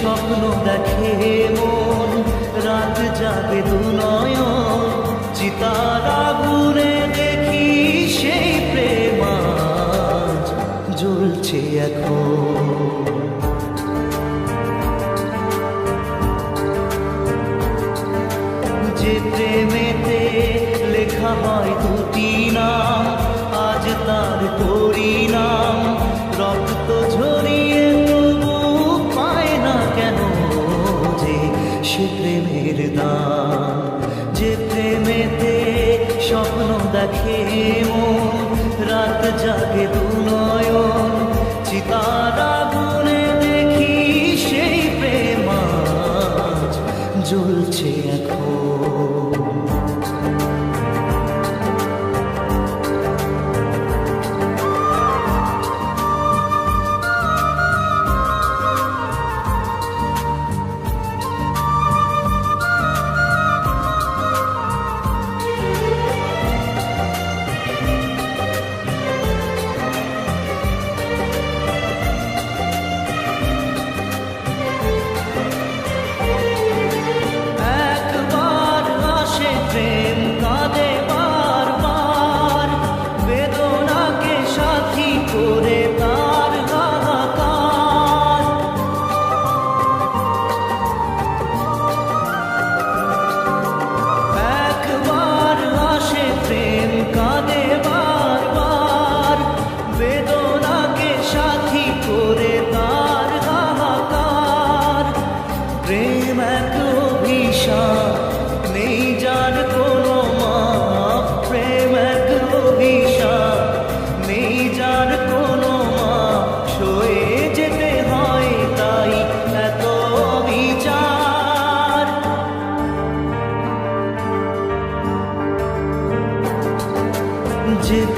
স্বপ্ন দেখে মন, রাত জাগে দুনয় চিতারা গুনে দেখি সেই প্রেমাজ জ্বলছে এখন। যে প্রেমেতে লেখা হয় দুটি নাম, আজ তার পরিণাম, রক্ত ঝরিয়ে সে প্রেমের দান। যে প্রেমেতে স্বপ্ন দেখে মন, রাত জাগে দু নয়ন গুনে দেখি সেই প্রেম জ্বলছে এখন।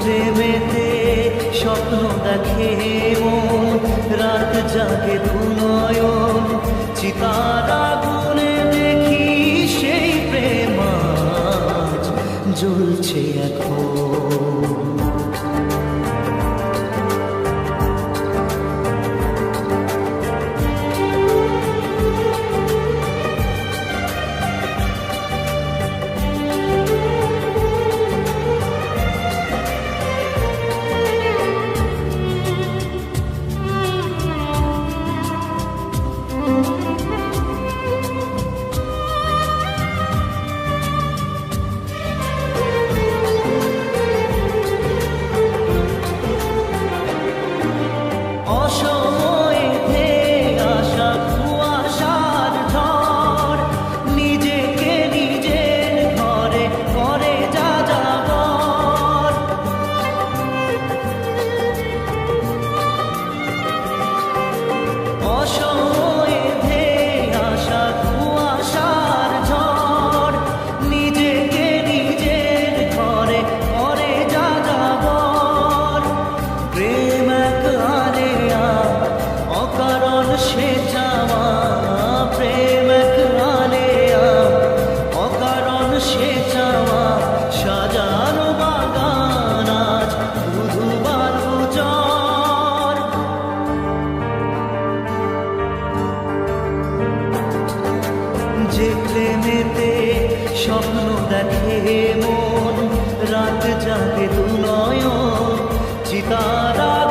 প্রেমেতে স্বপ্ন দেখে রাত জাগে দু চিতারা গুনে দেখি সেই প্রেম জ্বলছে এখন। মনেতে স্বপ্ন দেখে মন রাত জাগে দু নয় চিতারা